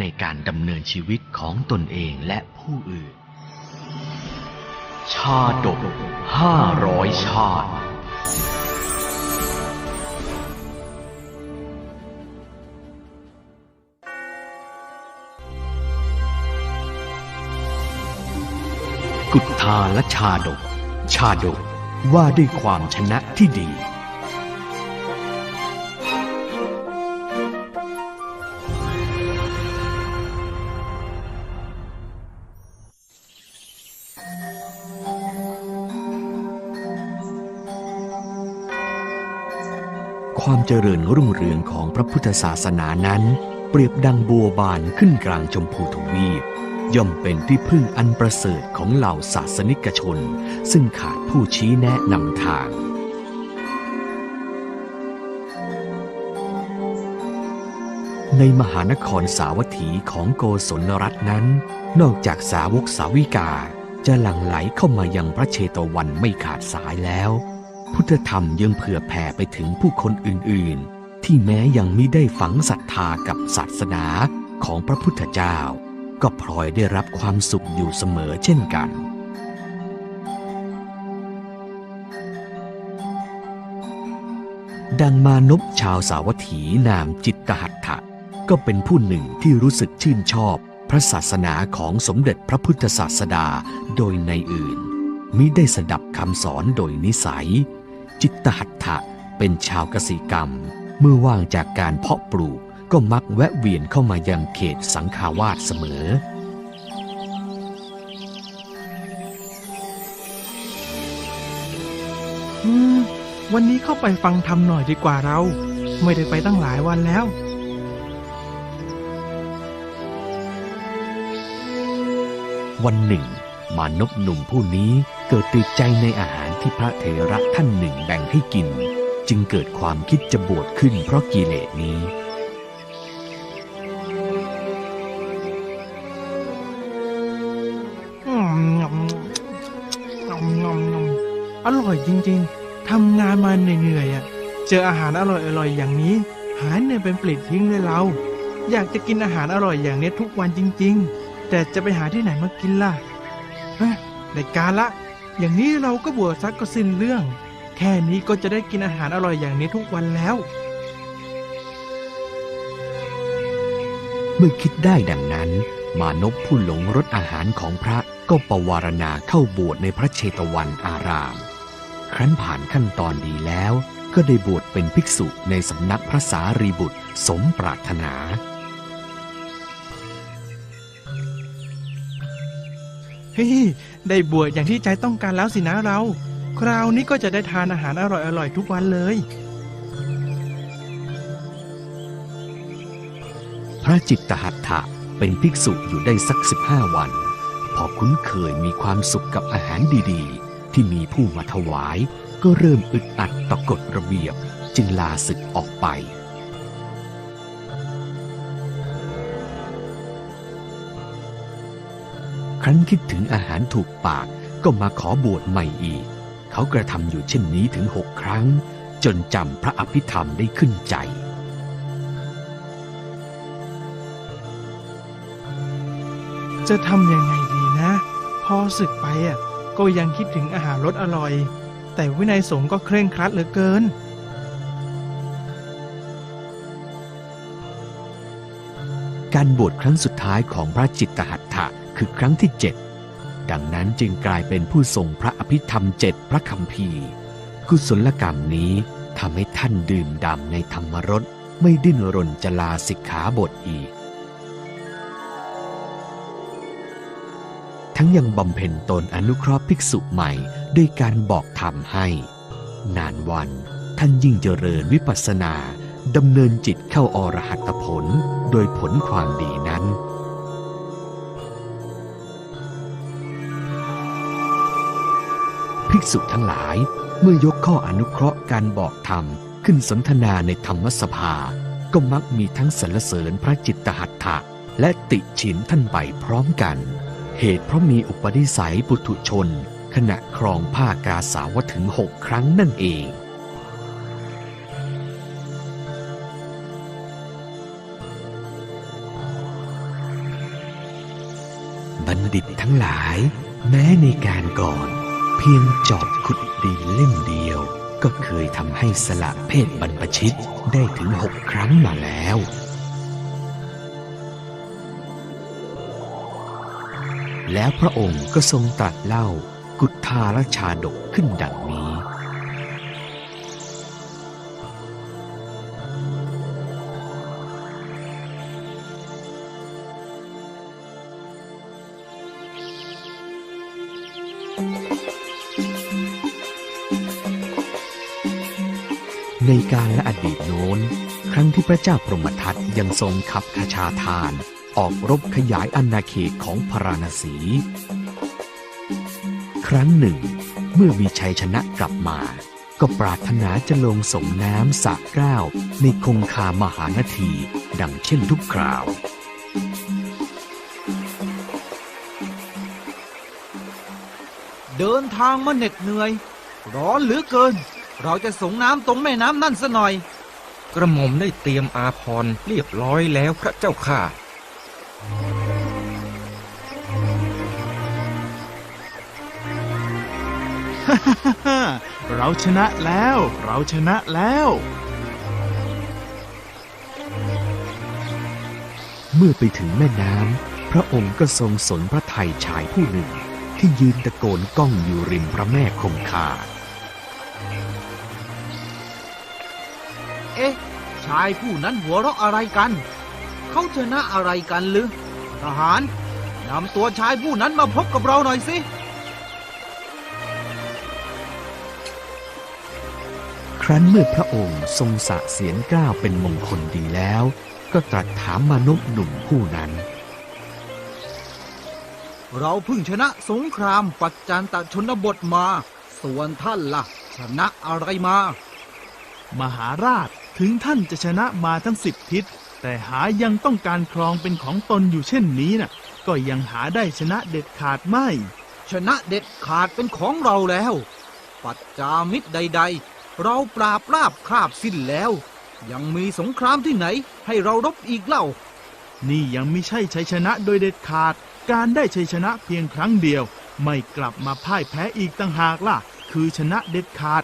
ในการดำเนินชีวิตของตนเองและผู้อื่น ชาดกห้าร้อยชาติกุฏาและชาดก ชาดกว่าด้วยความชนะที่ดี เจริญรุ่งเรืองของพระพุทธศาสนานั้น เปรียบดังบัวบานขึ้นกลางชมพูทวีป ย่อมเป็นที่พึ่งอันประเสริฐของเหล่าศาสนิกชน ซึ่งขาดผู้ชี้แนะนำทางในมหานครสาวัตถีของโกศลรัตน์นั้น นอกจากสาวกสาวิกา จะหลั่งไหลเข้ามายังพระเชตวันไม่ขาดสายแล้ว พุทธธรรมยังเผื่อแผ่ไปถึงผู้คนอื่นๆ ที่แม้ยังไม่ได้ฝังศรัทธากับศาสนาของพระพุทธเจ้า ก็พลอยได้รับความสุขอยู่เสมอเช่นกันดังมานพชาวสาวัตถีนามจิตตหัตถะก็เป็นผู้หนึ่งที่รู้สึกชื่นชอบพระศาสนาของสมเด็จพระพุทธศาสดาโดยในอื่น มิได้สดับคำสอนโดยนิสัย จิตตหัตถะเป็นชาวกสิกรรม เมื่อว่างจากการเพาะปลูกก็มักแวะเวียนเข้ามายังเขตสังขาวาสเสมอ อืม วันนี้เข้าไปฟังธรรมหน่อยดีกว่าเรา ไม่ได้ไปตั้งหลายวันแล้ว วันหนึ่ง มานพหนุ่มผู้นี้เกิดติดใจในอาหาร ที่พระเถระท่านหนึ่งแบ่งให้กิน จึงเกิดความคิดจะบวชขึ้นเพราะกิเลสนี้ อร่อยจริงๆ ทำงานมาเหนื่อยๆอะ เจออาหารอร่อยๆ อย่างนี้ หายเหนื่อยเป็นปลิดทิ้งเลยเรา อยากจะกินอาหารอร่อยอย่างนี้ทุกวันจริง ๆ แต่จะไปหาที่ไหนมากินล่ะเฮ้ยได้การละ อย่างนี้เราก็บวชซักก็สิ้นเรื่อง แค่นี้ก็จะได้กินอาหารอร่อยอย่างนี้ทุกวันแล้ว เมื่อคิดได้ดังนั้น มานพผู้หลงรสอาหารของพระก็ปวารณาเข้าบวชในพระเชตวันอาราม ครั้นผ่านขั้นตอนดีแล้ว ก็ได้บวชเป็นภิกษุในสำนักพระสารีบุตรสมปรารถนา เฮ้ยได้บวชอย่างที่ใจต้องการแล้วสินะเรา คราวนี้ก็จะได้ทานอาหารอร่อยๆทุกวันเลย พระจิตตหัตถะเป็นภิกษุอยู่ได้สักสิบห้าวัน พอคุ้นเคยมีความสุขกับอาหารดีๆ ที่มีผู้มาถวาย ก็เริ่มอึดอัดต่อกฎระเบียบ จึงลาศึกออกไป รั้นคิดถึงอาหารถูกปากก็มาขอบวชใหม่อีก เขากระทำอยู่เช่นนี้ถึงหกครั้ง จนจำพระอภิธรรมได้ขึ้นใจ จะทำยังไงดีนะ พอศึกไปอะก็ยังคิดถึงอาหารรสอร่อย แต่วินัยสงฆ์ก็เคร่งครัดเหลือเกินการบวชครั้งสุดท้ายของพระจิตตหัตถะ คือครั้งที่เจ็ดดังนั้นจึงกลายเป็นผู้ทรงพระอภิธรรมเจ็ดพระคำพีกุศลกรรมนี้ทำให้ท่านดื่มด่ำในธรรมรสไม่ดิ้นรนจะลาสิกขาบทอีก ทั้งยังบำเพ็ญตนอนุเคราะห์ภิกษุใหม่ด้วยการบอกธรรมให้ นานวันท่านยิ่งเจริญวิปัสสนาดำเนินจิตเข้าอรหัตผลโดยผลความดีนั้น ภิกษุทั้งหลาย เมื่อยกข้ออนุเคราะห์การบอกธรรมขึ้นสนทนาในธรรมสภา ก็มักมีทั้งสรรเสริญพระจิตตหัตถะและติฉินท่านไปพร้อมกัน เหตุเพราะมีอุปนิสัยปุถุชน ขณะครองผ้ากาสาวถึงหกครั้งนั่นเองบัณฑิตทั้งหลาย แม้ในการก่อน เพียงจอบขุดดินเล่มเดียว ก็เคยทำให้สละเพศบรรพชิตได้ถึงหกครั้งมาแล้ว แล้วพระองค์ก็ทรงตรัสเล่ากุฏธารชาดกขึ้นดังนี้ ในการและอดีตโน้น ครั้งที่พระเจ้าพรหมทัตยังทรงขับคชาทาน ออกรบขยายอาณาเขตของพระราณสี ครั้งหนึ่ง เมื่อมีชัยชนะกลับมา ก็ปรารถนาจะลงส่งน้ำสระเกล้าในคงคามหานาที ดังเช่นทุกคราวเดินทางมาเหน็ดเหนื่อย ร้อนเหลือเกิน เราจะส่งน้ำตรงแม่น้ำนั่นซะหน่อย กระหม่อมได้เตรียมอาพรณ์เรียบร้อยแล้วพระเจ้าค่ะ เราชนะแล้ว เราชนะแล้ว เมื่อไปถึงแม่น้ำพระองค์ก็ทรงสนพระทัยชายผู้หนึ่ง ที่ยืนตะโกนก้องอยู่ริมพระแม่คงคา เอ๊ะ ชายผู้นั้นหัวเราะอะไรกัน เขาชนะอะไรกันหรือ ทหารนำตัวชายผู้นั้นมาพบกับเราหน่อยสิครั้นเมื่อพระองค์ทรงสะเสียนกล้าวเป็นมงคลดีแล้ว ก็ตรัสถามมนุษย์หนุ่มผู้นั้น เราเพิ่งชนะสงครามปัจจันตชนบทมา ส่วนท่านล่ะ ชนะอะไรมา มหาราช ถึงท่านจะชนะมาทั้งสิบทิศ แต่หายังต้องการครองเป็นของตนอยู่เช่นนี้น่ะ ก็ยังหาได้ชนะเด็ดขาดไม่ ชนะเด็ดขาดเป็นของเราแล้ว ปัจจามิตรใด ๆ เราปราบราบคาบสิ้นแล้ว ยังมีสงครามที่ไหน ให้เรารบอีกเล่า นี่ยังไม่ใช่ชัยชนะโดยเด็ดขาด การได้ชัยชนะเพียงครั้งเดียว ไม่กลับมาพ่ายแพ้อีกต่างหากล่ะ คือชนะเด็ดขาด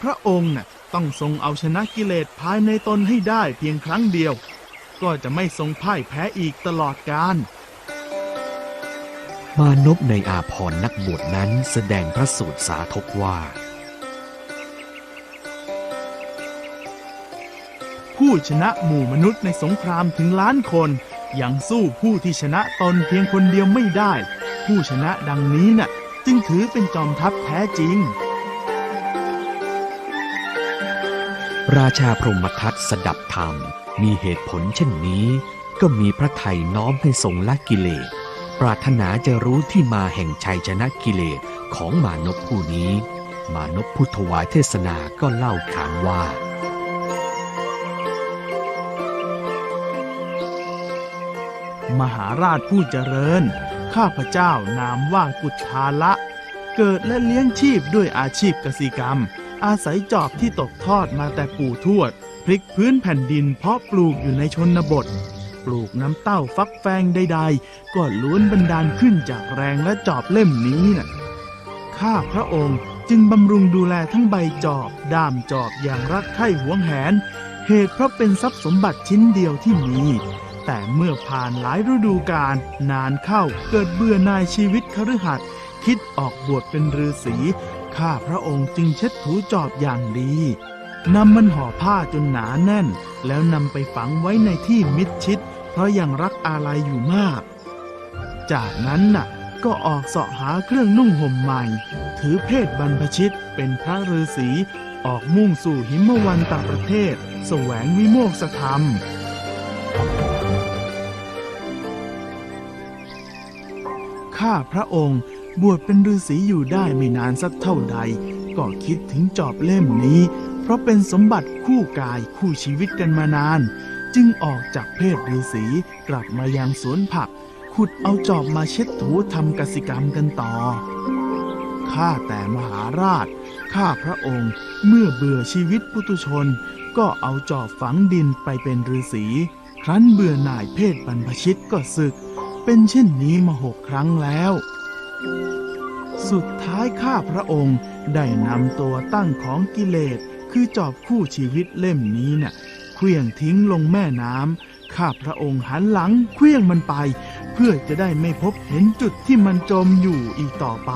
พระองค์น่ะ ต้องทรงเอาชนะกิเลสภายในตนให้ได้เพียงครั้งเดียว ก็จะไม่ทรงพ่ายแพ้อีกตลอดกาลมานพในอาพรณ์นักบวชนั้นแสดงพระสูตรสาธกว่า ผู้ชนะหมู่มนุษย์ในสงครามถึงล้านคน ยังสู้ผู้ที่ชนะตนเพียงคนเดียวไม่ได้ ผู้ชนะดังนี้น่ะ จึงถือเป็นจอมทัพแท้จริง ราชาพรหมทัตสดับธรรม มีเหตุผลเช่นนี้ ก็มีพระไทยน้อมให้ทรงละกิเลส ปรารถนาจะรู้ที่มาแห่งชัยชนะกิเลสของมานพผู้นี้ มานพผู้ถวายเทศนาก็เล่าขานว่า มหาราชผู้เจริญ ข้าพเจ้านามว่ากุฏาละ เกิดและเลี้ยงชีพด้วยอาชีพกสิกรรม อาศัยจอบที่ตกทอดมาแต่ปู่ทวด พลิกพื้นแผ่นดินเพาะปลูกอยู่ในชนบท ปลูกน้ำเต้าฟักแฟงใดๆ ก็ล้วนบันดาลขึ้นจากแรงและจอบเล่มนี้น่ะข้าพระองค์จึงบำรุงดูแลทั้งใบจอบ ด้ามจอบอย่างรักใคร่หวงแหน เหตุเพราะเป็นทรัพย์สมบัติชิ้นเดียวที่มี แต่เมื่อผ่านหลายฤดูกาลนานเข้าเกิดเบื่อนายชีวิตคฤหัสถ์คิดออกบวชเป็นฤาษี ข้าพระองค์จึงเช็ดถูจอบอย่างดีนำมันห่อผ้าจนหนาแน่น แล้วนำไปฝังไว้ในที่มิดชิด เพราะยังรักอาลัยอยู่มาก จากนั้นน่ะ ก็ออกเสาะหาเครื่องนุ่งห่มใหม่ ถือเพศบรรพชิตเป็นพระฤาษีออกมุ่งสู่หิมวันตประเทศ แสวงวิโมกษธรรมข้าพระองค์ บวชเป็นฤาษีอยู่ได้ไม่นานสักเท่าใด ก็คิดถึงจอบเล่มนี้ เพราะเป็นสมบัติคู่กายคู่ชีวิตกันมานาน จึงออกจากเพศฤาษีกลับมายังสวนผัก ขุดเอาจอบมาเช็ดถูทำกสิกรรมกันต่อ ข้าแต่มหาราช ข้าพระองค์เมื่อเบื่อชีวิตปุตุชน ก็เอาจอบฝังดินไปเป็นฤาษีครั้นเบื่อหน่ายเพศบรรพชิตก็ศึก เป็นเช่นนี้มาหกครั้งแล้ว สุดท้ายข้าพระองค์ได้นำตัวตั้งของกิเลส คือจอบคู่ชีวิตเล่มนี้เน่ะเคลื่องทิ้งลงแม่น้ำข้าพระองค์หันหลังเคลื่องมันไป เพื่อจะได้ไม่พบเห็นจุดที่มันจมอยู่อีกต่อไป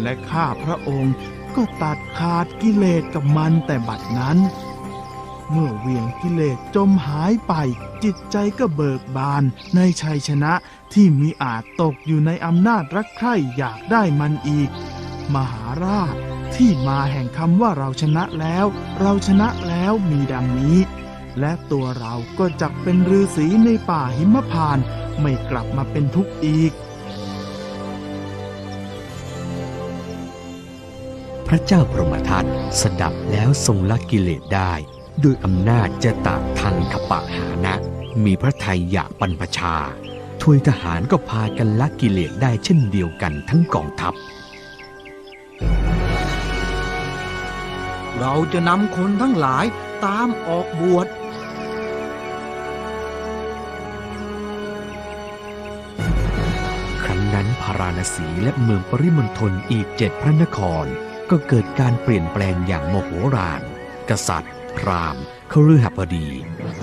และข้าพระองค์ก็ตัดขาดกิเลสกับมันแต่บัดนั้น เมื่อเวียงกิเลสจมหายไป จิตใจก็เบิกบานในชัยชนะที่มีอาจตกอยู่ในอำนาจรักใคร่อยากได้มันอีก มหาราชที่มาแห่งคำว่าเราชนะแล้ว เราชนะแล้วมีดังนี้ และตัวเราก็จักเป็นฤาษีในป่าหิมพานไม่กลับมาเป็นทุกข์อีก พระเจ้าพรหมทัตสดับแล้วทรงละกิเลสได้ ด้วยอำนาจจะตะทังขปะหานะ มีพระทัยอยากบรรพชาทวยทหารก็พากันละกิเลสได้เช่นเดียวกันทั้งกองทัพ เราจะนำคนทั้งหลายตามออกบวชครั้งนั้นพาราณสีและเมืองปริมณฑลอีกเจ็ดพระนคร ก็เกิดการเปลี่ยนแปลงอย่างโมโหราน กษัตริย์ พราหมณ์คฤหบดี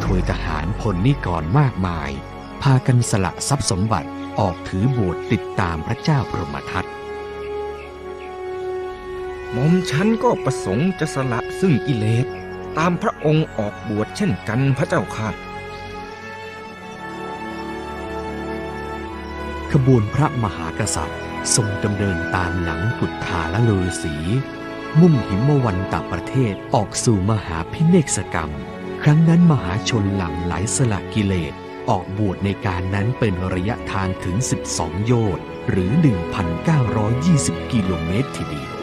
ถวยทหารพลนิกรมากมาย พากันสละทรัพย์สมบัติออกถือบวชติดตามพระเจ้าพรหมทัตหม่อมฉันก็ประสงค์จะสละซึ่งกิเลสตามพระองค์ออกบวชเช่นกันพระเจ้าค่ะ ขบวนพระมหากษัตริย์ทรงดำเนินตามหลังกุฏาและฤาษี มุ่งหิมวันตประเทศออกสู่มหาพิเนกสกรรม ครั้งนั้นมหาชนหลั่งไหลสละกิเลส ออกบวชในการนั้นเป็นระยะทางถึง 12 โยชน์หรือ 1,920 กิโลเมตรทีเดียว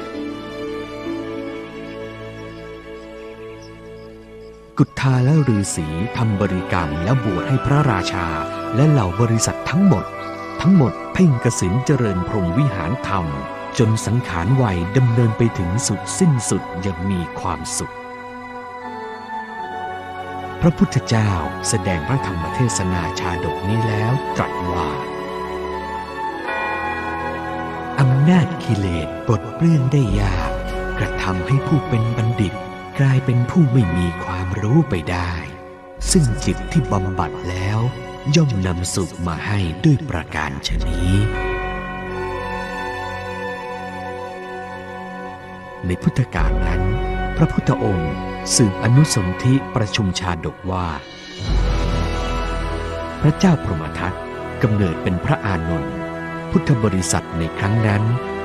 กุฏาและฤาษีทำบริกรรมแล้วบวชให้พระราชา และเหล่าบริษัททั้งหมด ทั้งหมดเพ่งกสินเจริญพรหมวิหารธรรม จนสังขารวัยดำเนินไปถึงสุดสิ้นสุดอย่างมีความสุข พระพุทธเจ้าแสดงพระธรรมเทศนาชาดกนี้แล้วตรัสว่าอำนาจกิเลสปลดเปลื้องได้ยาก กระทำให้ผู้เป็นบัณฑิต กลายเป็นผู้ไม่มีความรู้ไปได้ ซึ่งจิตที่บำบัดแล้ว ย่อมนำสุขมาให้ด้วยประการชนี้ ในพุทธกาลนั้น พระพุทธองค์สืบอนุสนธิประชุมชาดกว่า พระเจ้าพรหมทัตกำเนิดเป็นพระอานนท์พุทธบริษัทในครั้งนั้น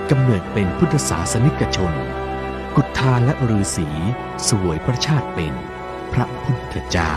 กำเนิดเป็นพุทธศาสนิกชน กุฏาและฤาษีสวยพระชาติเป็นพระพุทธเจ้า